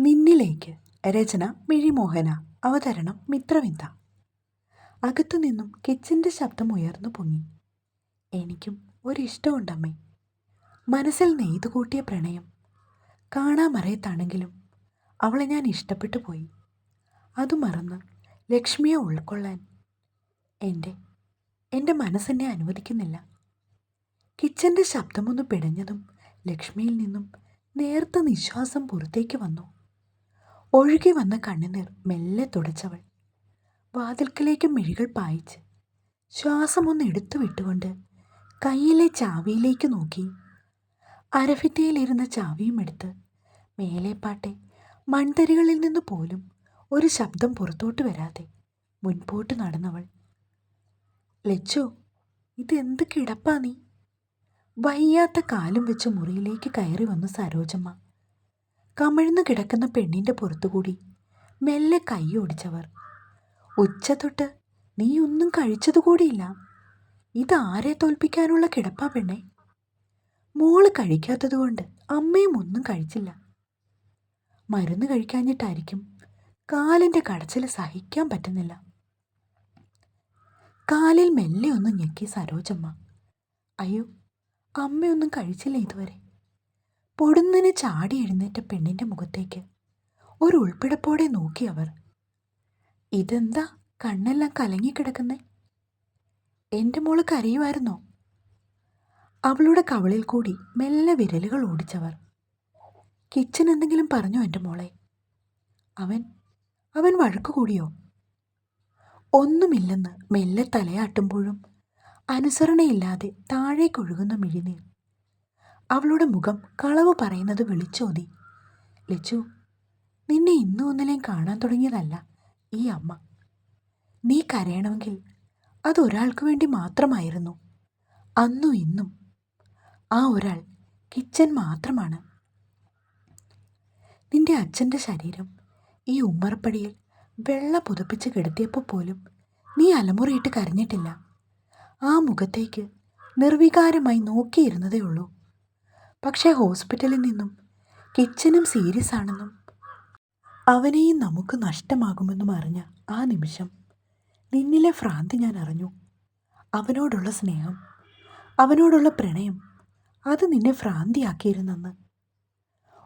നിന്നിലേക്ക് രചന മിഴിമോഹന. അവതരണം മിത്രവിന്ദ. അകത്തുനിന്നും കിച്ചന്റെ ശബ്ദം ഉയർന്നു പൊങ്ങി. എനിക്കും ഒരിഷ്ടമുണ്ടമ്മേ. മനസ്സിൽ നെയ്തു കൂട്ടിയ പ്രണയം. കാണാമറയത്താണെങ്കിലും അവളെ ഞാൻ ഇഷ്ടപ്പെട്ടു പോയി. അത് മറന്ന് ലക്ഷ്മിയെ ഉൾക്കൊള്ളാൻ എന്റെ എന്റെ മനസ്സെന്നെ അനുവദിക്കുന്നില്ല. കിച്ചന്റെ ശബ്ദമൊന്ന് പിടഞ്ഞതും ലക്ഷ്മിയിൽ നിന്നും നേർത്ത നിശ്വാസം പുറത്തേക്ക് വന്നു. ഒഴുകി വന്ന കണ്ണുനീർ മെല്ലെ തുടച്ചവൾ. വാതിൽക്കലേക്ക് മിഴികൾ പായിച്ച്. ശ്വാസമൊന്ന് എടുത്തു വിട്ടുകൊണ്ട് കയ്യിലെ ചാവിയിലേക്ക് നോക്കി. അരഫിറ്റയിലിരുന്ന ചാവിയും എടുത്ത് മേലേപ്പാട്ടെ മൺതരികളിൽ നിന്ന് പോലും ഒരു ശബ്ദം പുറത്തോട്ട് വരാതെ മുൻപോട്ട് നടന്നവൾ. ലച്ചു ഇതെന്ത് കിടപ്പാ നീ? വയ്യാത്ത കാലും വെച്ച് മുറിയിലേക്ക് കയറി വന്നു സരോജമ്മ. കമിഴ്ന്നു കിടക്കുന്ന പെണ്ണിന്റെ പുറത്തുകൂടി മെല്ലെ കൈ ഓടിച്ചവർ. ഉച്ച തൊട്ട് നീ ഒന്നും കഴിച്ചതുകൂടിയില്ല ഇതാരെ തോൽപ്പിക്കാനുള്ള കിടപ്പാ പെണ്ണെ? മോൾ കഴിക്കാത്തതുകൊണ്ട് അമ്മയും ഒന്നും കഴിച്ചില്ല. മരുന്ന് കഴിക്കാഞ്ഞിട്ടായിരിക്കും കാലിന്റെ കടച്ചിൽ സഹിക്കാൻ പറ്റുന്നില്ല. കാലിൽ മെല്ലെ ഒന്ന് ഞെക്കി സരോജമ്മ. അയ്യോ അമ്മയൊന്നും കഴിച്ചില്ല ഇതുവരെ. പൊടുന്നനെ ചാടി എഴുന്നേറ്റ പെണ്ണിന്റെ മുഖത്തേക്ക് ഒരു ഉൾപ്പിടപ്പോടെ നോക്കി അവർ. ഇതെന്താ കണ്ണെല്ലാം കലങ്ങിക്കിടക്കുന്നേ എന്റെ മോൾ കരയുമായിരുന്നോ? അവളുടെ കവളിൽ കൂടി മെല്ലെ വിരലുകൾ ഓടിച്ചവർ. കിച്ചൻ എന്തെങ്കിലും പറഞ്ഞോ എന്റെ മോളെ? അവൻ അവൻ വഴക്കു കൂടിയോ? ഒന്നുമില്ലെന്ന് മെല്ലെ തലയാട്ടുമ്പോഴും അനുസരണയില്ലാതെ താഴേക്കൊഴുകുന്ന മിഴിനീർ അവളുടെ മുഖം കളവ് പറയുന്നത് വിളിച്ചോതി. ലച്ചു നിന്നെ ഇന്നും ഒന്നിലേയും കാണാൻ തുടങ്ങിയതല്ല ഈ അമ്മ. നീ കരയണമെങ്കിൽ അതൊരാൾക്ക് വേണ്ടി മാത്രമായിരുന്നു. അന്നും ഇന്നും ആ ഒരാൾ കിച്ചൻ മാത്രമാണ്. നിന്റെ അച്ഛന്റെ ശരീരം ഈ ഉമ്മറപ്പടിയിൽ വെള്ള പുതപ്പിച്ച് കിടത്തിയപ്പോൾ പോലും നീ അലമുറയിട്ട് കരഞ്ഞിട്ടില്ല. ആ മുഖത്തേക്ക് നിർവികാരമായി നോക്കിയിരുന്നതേ ഉള്ളൂ. പക്ഷേ ഹോസ്പിറ്റലിൽ നിന്നും കിച്ചനും സീരിയസ് ആണെന്നും അവനെയും നമുക്ക് നഷ്ടമാകുമെന്നും അറിഞ്ഞ ആ നിമിഷം നിന്നിലെ ഭ്രാന്തി ഞാൻ അറിഞ്ഞു. അവനോടുള്ള സ്നേഹം അവനോടുള്ള പ്രണയം അത് നിന്നെ ഭ്രാന്തിയാക്കിയിരുന്നെന്ന്.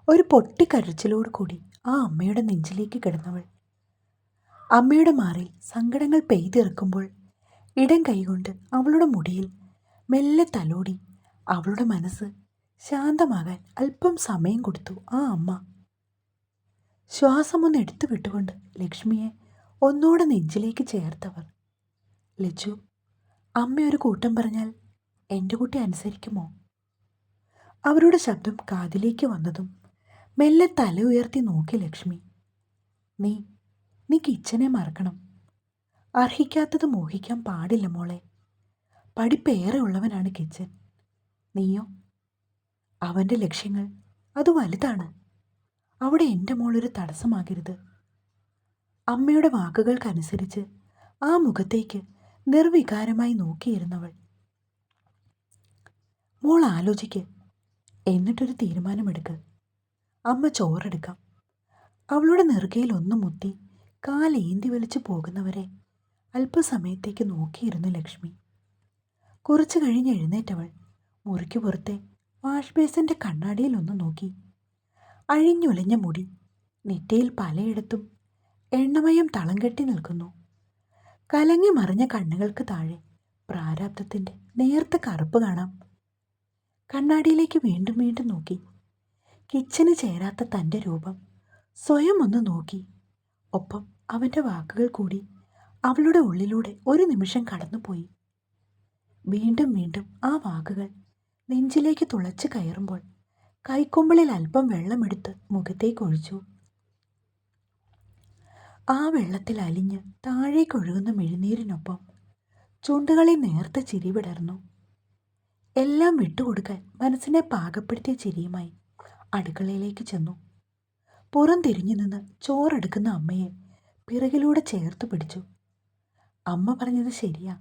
ഒരു പൊട്ടിക്കരച്ചിലോട് കൂടി ആ അമ്മയുടെ നെഞ്ചിലേക്ക് കിടന്നവൾ. അമ്മയുടെ മാറിൽ സങ്കടങ്ങൾ പെയ്തിറക്കുമ്പോൾ ഇടം കൈകൊണ്ട് അവളുടെ മുടിയിൽ മെല്ലെ തലോടി അവളുടെ മനസ്സ് ശാന്തമാകാൻ അല്പം സമയം കൊടുത്തു ആ അമ്മ. ശ്വാസമൊന്ന് എടുത്തു വിട്ടുകൊണ്ട് ലക്ഷ്മിയെ ഒന്നുകൂടെ നെഞ്ചിലേക്ക് ചേർത്തവർ. ലജു ഒരു കൂട്ടം പറഞ്ഞാൽ എന്റെ കുട്ടി അനുസരിക്കുമോ? അവരുടെ ശബ്ദം കാതിലേക്ക് വന്നതും മെല്ലെ തല ഉയർത്തി നോക്കി ലക്ഷ്മി. നീ നീ കിച്ചനെ മറക്കണം. അർഹിക്കാത്തത് മോഹിക്കാൻ പാടില്ല മോളെ. പഠിപ്പേറെ ഉള്ളവനാണ് കിച്ചൻ. നീയോ? അവന്റെ ലക്ഷ്യങ്ങൾ അത് വലുതാണ്. അവിടെ എന്റെ മോളൊരു തടസ്സമാകരുത്. അമ്മയുടെ വാക്കുകൾക്കനുസരിച്ച് ആ മുഖത്തേക്ക് നിർവികാരമായി നോക്കിയിരുന്നവൾ മോൾ ആലോചിക്ക് എന്നിട്ടൊരു തീരുമാനമെടുക്ക്. അമ്മ ചോറെടുക്കാം. അവളുടെ നെറുകയിൽ ഒന്ന് മുത്തി കാലേന്തി വലിച്ചു പോകുന്നവരെ അല്പസമയത്തേക്ക് നോക്കിയിരുന്നു ലക്ഷ്മി. കുറച്ചു കഴിഞ്ഞ് എഴുന്നേറ്റവൾ മുറിക്ക് പുറത്തെ വാഷ് ബേസിന്റെ കണ്ണാടിയിൽ ഒന്ന് നോക്കി. അഴിഞ്ഞുലഞ്ഞ മുടി നെറ്റയിൽ പലയിടത്തും എണ്ണമയം തളം കെട്ടി നിൽക്കുന്നു. കലങ്ങി മറിഞ്ഞ കണ്ണുകൾക്ക് താഴെ പ്രാരാബ്ദത്തിന്റെ നേർത്ത കറുപ്പ് കാണാം. കണ്ണാടിയിലേക്ക് വീണ്ടും വീണ്ടും നോക്കി. കിച്ചന് ചേരാത്ത തന്റെ രൂപം സ്വയം ഒന്ന് നോക്കി. ഒപ്പം അവന്റെ വാക്കുകൾ കൂടി അവളുടെ ഉള്ളിലൂടെ ഒരു നിമിഷം കടന്നുപോയി. വീണ്ടും വീണ്ടും ആ വാക്കുകൾ നെഞ്ചിലേക്ക് തുളച്ച് കയറുമ്പോൾ കൈക്കൊമ്പിളിൽ അല്പം വെള്ളമെടുത്ത് മുഖത്തേക്ക് ഒഴിച്ചു. ആ വെള്ളത്തിൽ അലിഞ്ഞ് താഴേക്കൊഴുകുന്ന മെഴുനീരിനൊപ്പം ചുണ്ടുകളിൽ നേർത്ത ചിരി വിടർന്നു. എല്ലാം വിട്ടുകൊടുക്കാൻ മനസ്സിനെ പാകപ്പെടുത്തിയ ചിരിയുമായി അടുക്കളയിലേക്ക് ചെന്നു. പുറം തിരിഞ്ഞു നിന്ന് ചോറെടുക്കുന്ന അമ്മയെ പിറകിലൂടെ ചേർത്ത് പിടിച്ചു. അമ്മ പറഞ്ഞത് ശരിയാ.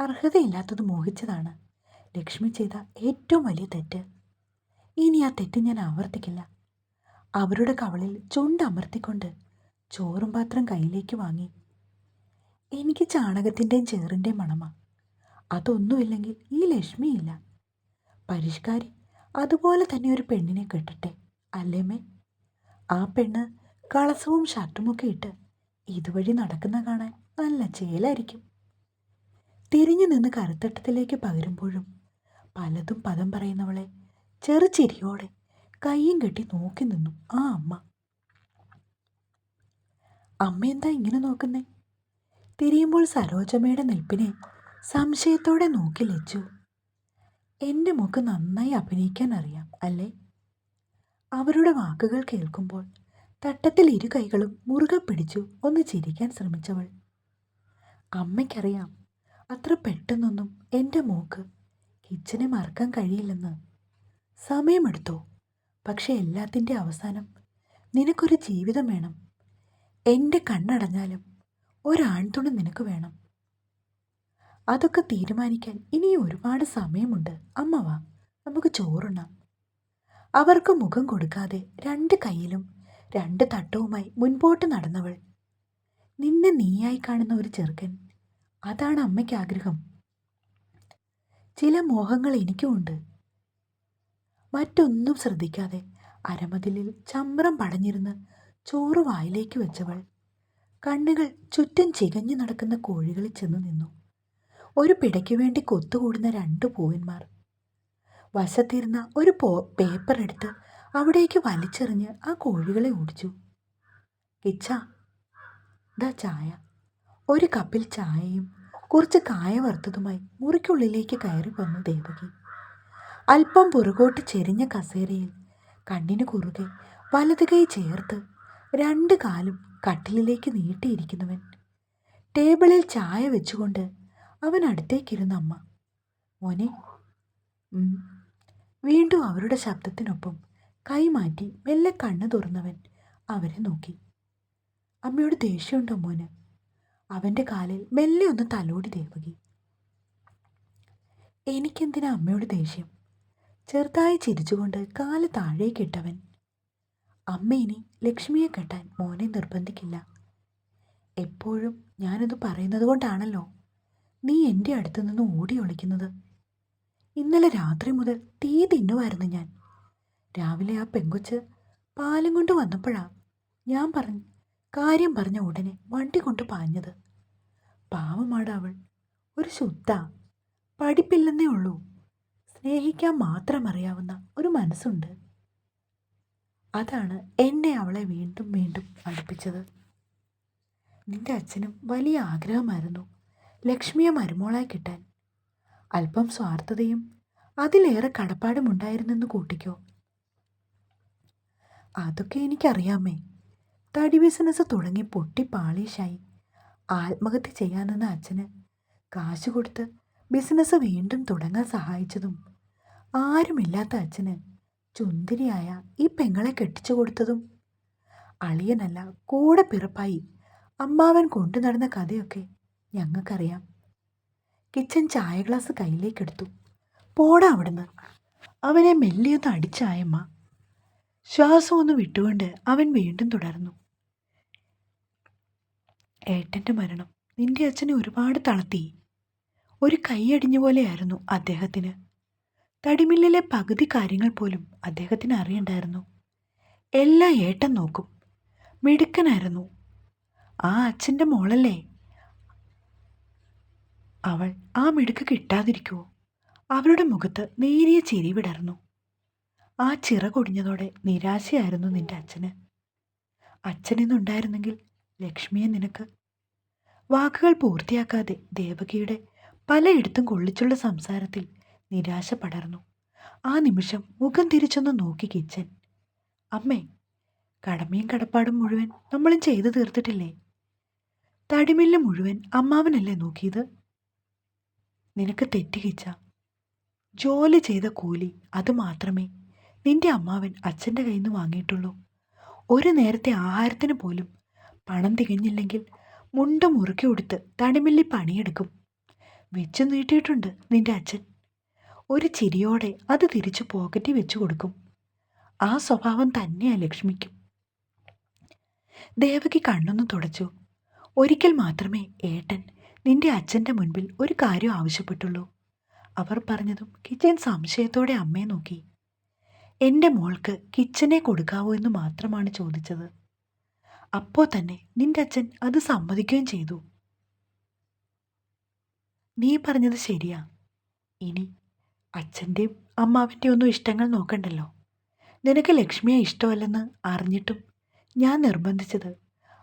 അർഹതയില്ലാത്തത് മോഹിച്ചതാണ്. ലക്ഷ്മി ചെയ്ത ഏറ്റവും വലിയ തെറ്റ്. ഇനി ആ തെറ്റ് ഞാൻ ആവർത്തിക്കില്ല. അവരുടെ കവളിൽ ചുണ്ടമർത്തിക്കൊണ്ട് ചോറും പാത്രം കയ്യിലേക്ക് വാങ്ങി. എനിക്ക് ചാണകത്തിന്റെയും ചേറിന്റെയും മണമാ. അതൊന്നുമില്ലെങ്കിൽ ഈ ലക്ഷ്മിയില്ല. പരിഷ്കാരി അതുപോലെ തന്നെ ഒരു പെണ്ണിനെ കെട്ടട്ടെ അല്ലേമേ ആ പെണ്ണ് കളസവും ഷർട്ടുമൊക്കെ ഇട്ട് ഇതുവഴി നടക്കുന്ന കാണാൻ നല്ല ചേലായിരിക്കും. തിരിഞ്ഞു നിന്ന് കരുത്തട്ടത്തിലേക്ക് പകരുമ്പോഴും പലതും പദം പറയുന്നവളെ. ചെറുചിരിയോടെ കയ്യും കെട്ടി നോക്കി നിന്നു ആ അമ്മ. അമ്മ എന്താ ഇങ്ങനെ നോക്കുന്നേ? തിരിയുമ്പോൾ സരോജമ്മയുടെ നിൽപ്പിനെ സംശയത്തോടെ നോക്കി ലച്ചു. എന്റെ മുഖ് നന്നായി അഭിനയിക്കാൻ അറിയാം അല്ലേ? അവരുടെ വാക്കുകൾ കേൾക്കുമ്പോൾ തട്ടത്തിൽ ഇരു കൈകളും മുറുകെ പിടിച്ചു ഒന്ന് ചിരിക്കാൻ ശ്രമിച്ചവൾ. അമ്മയ്ക്കറിയാം അത്ര പെട്ടെന്നൊന്നും എന്റെ മോക്ക് കിച്ചനെ മറക്കാൻ കഴിയില്ലെന്ന്. സമയമെടുത്തോ. പക്ഷെ എല്ലാത്തിന്റെ അവസാനം നിനക്കൊരു ജീവിതം വേണം. എന്റെ കണ്ണടഞ്ഞാലും ഒരാൺതുണി നിനക്ക് വേണം. അതൊക്കെ തീരുമാനിക്കാൻ ഇനി ഒരുപാട് സമയമുണ്ട്. അമ്മ വാ നമുക്ക് ചോറുണ്ണാം. അവർക്ക് മുഖം കൊടുക്കാതെ രണ്ട് കൈയിലും രണ്ട് തട്ടവുമായി മുൻപോട്ട് നടന്നവൾ. നിന്നെ നീയായി കാണുന്ന ഒരു ചെറുക്കൻ. അതാണ് അമ്മയ്ക്ക് ആഗ്രഹം ചില മോഹങ്ങൾ എനിക്കുമുണ്ട്. മറ്റൊന്നും ശ്രദ്ധിക്കാതെ അരമതിലിൽ ചമ്രം പടഞ്ഞിരുന്ന് ചോറ് വായിലേക്ക് വെച്ചവൾ കണ്ണുകൾ ചുറ്റും ചികഞ്ഞു നടക്കുന്ന കോഴികളിൽ ചെന്ന് നിന്നു. ഒരു പിടയ്ക്കു വേണ്ടി കൊത്തുകൂടുന്ന രണ്ട് പൂവന്മാർ. വശത്തിരുന്ന ഒരു പോ പേപ്പർ എടുത്ത് അവിടേക്ക് വലിച്ചെറിഞ്ഞ് ആ കോഴികളെ ഓടിച്ചു. കിച്ച ദ ചായ. ഒരു കപ്പിൽ ചായയും കുറച്ച് കായ വറുത്തതുമായി മുറിക്കുള്ളിലേക്ക് കയറി വന്നു ദേവകി. അല്പം പുറകോട്ട് ചെരിഞ്ഞ കസേരയിൽ കണ്ണിന് കുറുകെ വലത് കൈ ചേർത്ത് രണ്ട് കാലും കട്ടിലിലേക്ക് നീട്ടിയിരിക്കുന്നവൻ. ടേബിളിൽ ചായ വെച്ചുകൊണ്ട് അവൻ അടുത്തേക്കിരുന്ന അമ്മ മോനെ. വീണ്ടും അവരുടെ ശബ്ദത്തിനൊപ്പം കൈമാറ്റി മെല്ലെ കണ്ണ് തുറന്നവൻ അവരെ നോക്കി. അമ്മയോട് ദേഷ്യമുണ്ടോ മോന്? അവന്റെ കാലിൽ മെല്ലെ ഒന്ന് തലോടി ദേവകി എനിക്കെന്തിനാ അമ്മയോട് ദേഷ്യം? ചെറുതായി ചിരിച്ചുകൊണ്ട് കാൽ താഴേക്കിട്ടവൻ അമ്മ ഇനി ലക്ഷ്മിയെ കെട്ടാൻ മോനെ നിർബന്ധിക്കില്ല. എപ്പോഴും ഞാനത് പറയുന്നത് കൊണ്ടാണല്ലോ. നീ എന്റെ അടുത്ത് നിന്ന് ഓടി ഒളിക്കുന്നത്. ഇന്നലെ രാത്രി മുതൽ തീ തിന്നുമായിരുന്നു ഞാൻ. രാവിലെ ആ പെങ്കൊച്ച് പാലും കൊണ്ട് വന്നപ്പോഴാ ഞാൻ പറഞ്ഞു കാര്യം പറഞ്ഞ ഉടനെ വണ്ടി കൊണ്ട് പാഞ്ഞത്. പാവമാണ് അവൾ. ഒരു ശുദ്ധ. പഠിപ്പില്ലെന്നേ ഉള്ളൂ. സ്നേഹിക്കാൻ മാത്രം അറിയാവുന്ന ഒരു മനസ്സുണ്ട്. അതാണ് എന്നെ അവളെ വീണ്ടും വീണ്ടും അടുപ്പിച്ചത് നിന്റെ അച്ഛനും വലിയ ആഗ്രഹമായിരുന്നു. ലക്ഷ്മിയെ മരുമോളായി കിട്ടാൻ. അല്പം സ്വാർത്ഥതയും അതിലേറെ കടപ്പാടും ഉണ്ടായിരുന്നെന്ന് കൂട്ടിക്കോ. അതൊക്കെ എനിക്കറിയാമേ. തടി ബിസിനസ് തുടങ്ങി പൊട്ടി പാളീഷായി ആത്മഹത്യ ചെയ്യാനെന്ന അച്ഛന് കാശ് കൊടുത്ത് ബിസിനസ് വീണ്ടും തുടങ്ങാൻ സഹായിച്ചതും ആരുമില്ലാത്ത അച്ഛന് ചുന്തിരിയായ ഈ പെങ്ങളെ കെട്ടിച്ചു കൊടുത്തതും അളിയനല്ല കൂടെ പിറപ്പായി അമ്മാവൻ കൊണ്ടു നടന്ന കഥയൊക്കെ ഞങ്ങൾക്കറിയാം. കിച്ചൻ ചായ ഗ്ലാസ് കയ്യിലേക്കെടുത്തു പോടാ അവിടുന്ന്. അവനെ മെല്ലിയൊന്ന് അടിച്ചായമ്മ ശ്വാസം ഒന്ന് വിട്ടുകൊണ്ട് അവൻ വീണ്ടും തുടർന്നു. ഏട്ടന്റെ മരണം നിന്റെ അച്ഛനെ ഒരുപാട് തളർത്തി. ഒരു കൈയടിഞ്ഞ പോലെയായിരുന്നു അദ്ദേഹത്തിന്. തടിമില്ലിലെ പകുതി കാര്യങ്ങൾ പോലും അദ്ദേഹത്തിന് അറിയണ്ടായിരുന്നു. എല്ലാം ഏട്ടൻ നോക്കും. മിടുക്കനായിരുന്നു. ആ അച്ഛന്റെ മോളല്ലേ? അവൾ ആ മിടുക്ക് കിട്ടാതിരിക്കുമോ അവളുടെ മുഖത്ത് നേരിയ ചിരി വിടർന്നു. ആ ചിറ കൊടിഞ്ഞതോടെ നിരാശയായിരുന്നു നിന്റെ അച്ഛന്. അച്ഛനെന്നുണ്ടായിരുന്നെങ്കിൽ ലക്ഷ്മിയെ നിനക്ക്. വാക്കുകൾ പൂർത്തിയാക്കാതെ ദേവകിയുടെ പലയിടത്തും കൊള്ളിച്ചുള്ള സംസാരത്തിൽ നിരാശ പടർന്നു. ആ നിമിഷം മുഖം തിരിച്ചൊന്ന് നോക്കി കിച്ചൻ. അമ്മേ കടമയും കടപ്പാടും മുഴുവൻ നമ്മളും ചെയ്തു തീർത്തിട്ടില്ലേ? തടിമില്ല മുഴുവൻ അമ്മാവനല്ലേ നോക്കിയത്? നിനക്ക് തെറ്റുകിച്ച ജോലി ചെയ്ത കൂലി അത് മാത്രമേ നിന്റെ അമ്മാവൻ അച്ഛന്റെ കയ്യിൽ നിന്ന് വാങ്ങിയിട്ടുള്ളൂ. ഒരു നേരത്തെ ആഹാരത്തിന് പോലും പണം തികഞ്ഞില്ലെങ്കിൽ മുണ്ട മുറുക്കി കൊടുത്ത് തടിമില്ലി പണിയെടുക്കും. വെച്ച് നീട്ടിയിട്ടുണ്ട് നിന്റെ അച്ഛൻ. ഒരു ചിരിയോടെ അത് തിരിച്ചു പോക്കറ്റിൽ വെച്ചു കൊടുക്കും. ആ സ്വഭാവം തന്നെയാ ലക്ഷ്മിക്കും. ദേവകി കണ്ണൊന്ന് തുടച്ചു. ഒരിക്കൽ മാത്രമേ ഏട്ടൻ നിന്റെ അച്ഛന്റെ മുൻപിൽ ഒരു കാര്യം ആവശ്യപ്പെട്ടുള്ളൂ. അവർ പറഞ്ഞതും കിച്ചൻ സംശയത്തോടെ അമ്മയെ നോക്കി. എന്റെ മോൾക്ക് കിച്ചനെ കൊടുക്കാവോ എന്ന് മാത്രമാണ് ചോദിച്ചത്. അപ്പോൾ തന്നെ നിന്റെ അച്ഛൻ അത് സമ്മതിക്കുകയും ചെയ്തു. നീ പറഞ്ഞത് ശരിയാ. ഇനി അച്ഛന്റെയും അമ്മാവിന്റെയും ഒന്നും ഇഷ്ടങ്ങൾ നോക്കണ്ടല്ലോ. നിനക്ക് ലക്ഷ്മിയെ ഇഷ്ടമല്ലെന്ന് അറിഞ്ഞിട്ടും ഞാൻ നിർബന്ധിച്ചത്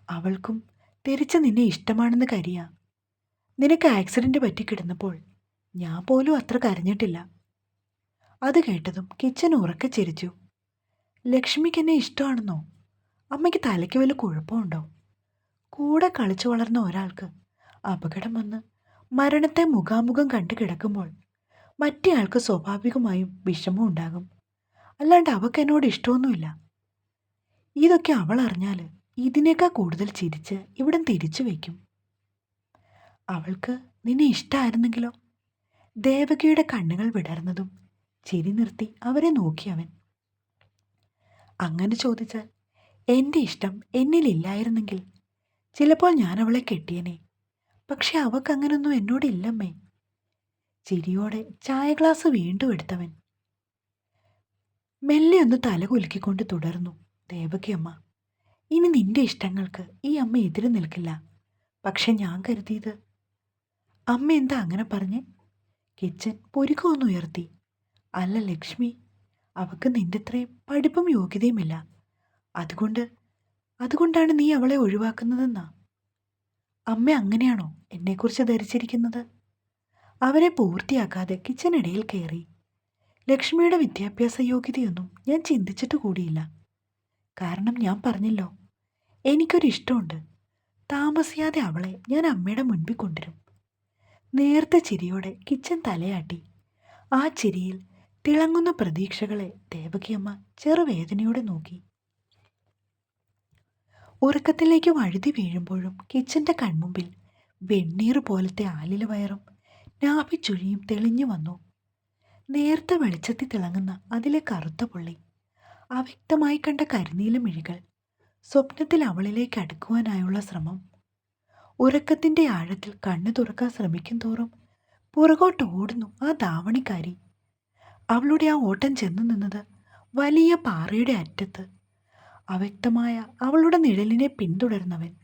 അവൾക്കും തിരിച്ച് നിന്നെ ഇഷ്ടമാണെന്ന് കരിയാ നിനക്ക് ആക്സിഡന്റ് പറ്റിക്കിടന്നപ്പോൾ ഞാൻ പോലും അത്ര കരഞ്ഞിട്ടില്ല. അത് കേട്ടതും കിച്ചൻ ഉറക്കെ ചിരിച്ചു. ലക്ഷ്മിക്ക് എന്നെ ഇഷ്ടമാണെന്നോ? അമ്മയ്ക്ക് തലയ്ക്ക് വല്ല കുഴപ്പമുണ്ടോ? കൂടെ കളിച്ചു വളർന്ന ഒരാൾക്ക് അപകടം വന്ന് മരണത്തെ മുഖാമുഖം കണ്ടു കിടക്കുമ്പോൾ മറ്റേയാൾക്ക് സ്വാഭാവികമായും വിഷമം ഉണ്ടാകും. അല്ലാണ്ട് അവൾക്ക് എന്നോട് ഇഷ്ടമൊന്നുമില്ല. ഇതൊക്കെ അവൾ അറിഞ്ഞാൽ ഇതിനേക്കാൾ കൂടുതൽ ചിരിച്ച് ഇവിടം തിരിച്ചു വയ്ക്കും. അവൾക്ക് നിന്നെ ഇഷ്ടമായിരുന്നെങ്കിലോ ദേവകിയുടെ കണ്ണുകൾ വിടർന്നതും ചിരി നിർത്തി അവരെ നോക്കി അവൻ. അങ്ങനെ ചോദിച്ചാൽ എന്റെ ഇഷ്ടം എന്നിലില്ലായിരുന്നെങ്കിൽ ചിലപ്പോൾ ഞാൻ അവളെ കെട്ടിയനെ. പക്ഷെ അവക്കങ്ങനൊന്നും എന്നോടില്ലമ്മേ ചിരിയോടെ ചായ ഗ്ലാസ് വീണ്ടും എടുത്തവൻ. മെല്ലെ ഒന്ന് തല കുലുക്കിക്കൊണ്ട് തുടർന്നു ദേവകിയമ്മ ഇനി നിന്റെ ഇഷ്ടങ്ങൾക്ക് ഈ അമ്മ എതിര് നിൽക്കില്ല. പക്ഷെ ഞാൻ കരുതിയത് അമ്മ എന്താ അങ്ങനെ പറഞ്ഞ്? കിച്ചൻ പൊരുക്കമൊന്ന് ഉയർത്തി. അല്ല ലക്ഷ്മി അവക്ക് നിന്റെ അത്രയും പഠിപ്പും യോഗ്യതയുമില്ല. അതുകൊണ്ട് അതുകൊണ്ടാണ് നീ അവളെ ഒഴിവാക്കുന്നതെന്നാ? അമ്മ അങ്ങനെയാണോ എന്നെക്കുറിച്ച് ധരിച്ചിരിക്കുന്നത്? അവരെ പൂർത്തിയാക്കാതെ കിച്ചനിടയിൽ കയറി. ലക്ഷ്മിയുടെ വിദ്യാഭ്യാസ യോഗ്യതയൊന്നും ഞാൻ ചിന്തിച്ചിട്ട് കൂടിയില്ല. കാരണം ഞാൻ പറഞ്ഞല്ലോ എനിക്കൊരു ഇഷ്ടമുണ്ട്. താമസിയാതെ അവളെ ഞാൻ അമ്മയുടെ മുൻപിൽ കൊണ്ടുവരും. നേർത്ത ചിരിയോടെ കിച്ചൻ തലയാട്ടി. ആ ചിരിയിൽ തിളങ്ങുന്ന പ്രതീക്ഷകളെ ദേവകിയമ്മ ചെറുവേദനയോടെ നോക്കി. ഉറക്കത്തിലേക്ക് വഴുതി വീഴുമ്പോഴും കിച്ചന്റെ കൺമുമ്പിൽ വെണ്ണീർ പോലത്തെ ആലില വയറും നാഭിച്ചുഴിയും തെളിഞ്ഞു വന്നു. നേർത്ത വെളിച്ചത്തിൽ തിളങ്ങുന്ന അതിലെ കറുത്ത പുള്ളി അവ്യക്തമായി കണ്ട കരിനീല മിഴികൾ സ്വപ്നത്തിൽ അവളിലേക്ക് അടുക്കുവാനായുള്ള ശ്രമം ഉറക്കത്തിന്റെ ആഴത്തിൽ കണ്ണു തുറക്കാൻ ശ്രമിക്കും തോറും പുറകോട്ട് ഓടുന്നു ആ ധാവണിക്കാരി. അവളുടെ ആ ഓട്ടം ചെന്നു നിന്നത് വലിയ പാറയുടെ അറ്റത്ത് അവ്യക്തമായ അവളുടെ നിഴലിനെ പിന്തുടർന്നവൻ.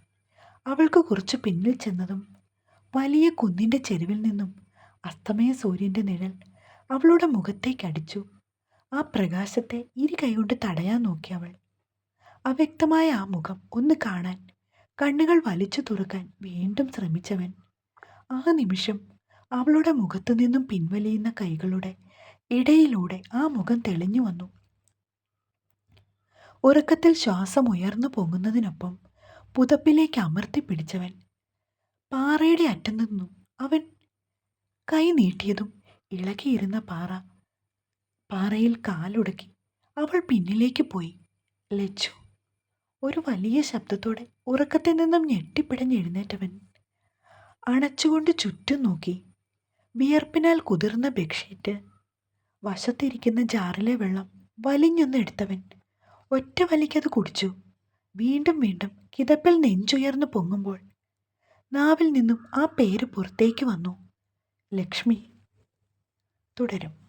അവൾക്ക് കുറച്ച് പിന്നിൽ ചെന്നതും വലിയ കുന്നിന്റെ ചെരുവിൽ നിന്നും അസ്തമയ സൂര്യന്റെ നിഴൽ അവളുടെ മുഖത്തേക്ക് അടിച്ചു. ആ പ്രകാശത്തെ ഇരു കൈകൊണ്ട് തടയാൻ നോക്കി അവൾ. അവ്യക്തമായ ആ മുഖം ഒന്ന് കാണാൻ കണ്ണുകൾ വലിച്ചു തുറക്കാൻ വീണ്ടും ശ്രമിച്ചവൻ. ആ നിമിഷം അവളുടെ മുഖത്തു നിന്നും പിൻവലിയുന്ന കൈകളുടെ ഇടയിലൂടെ ആ മുഖം തെളിഞ്ഞു വന്നു. ഉറക്കത്തിൽ ശ്വാസം ഉയർന്നു പൊങ്ങുന്നതിനൊപ്പം പുതപ്പിലേക്ക് അമർത്തി പിടിച്ചവൻ. പാറയുടെ അറ്റം നിന്നും അവൻ കൈ നീട്ടിയതും ഇളകിയിരുന്ന പാറ. പാറയിൽ കാലുടക്കി അവൾ പിന്നിലേക്ക് പോയി. ലച്ചു ഒരു വലിയ ശബ്ദത്തോടെ ഉറക്കത്തിൽ നിന്നും ഞെട്ടിപ്പിടഞ്ഞെഴുന്നേറ്റവൻ അണച്ചുകൊണ്ട് ചുറ്റും നോക്കി. വിയർപ്പിനാൽ കുതിർന്ന ബെഡ്ഷീറ്റ്. വശത്തിരിക്കുന്ന ജാറിലെ വെള്ളം വലിഞ്ഞൊന്ന് എടുത്തവൻ ഒറ്റ വലിക്കത് കുടിച്ചു. വീണ്ടും വീണ്ടും കിതപ്പിൽ നെഞ്ചുയർന്നു പൊങ്ങുമ്പോൾ നാവിൽ നിന്നും ആ പേര് പുറത്തേക്ക് വന്നു. ലക്ഷ്മി. തുടരും.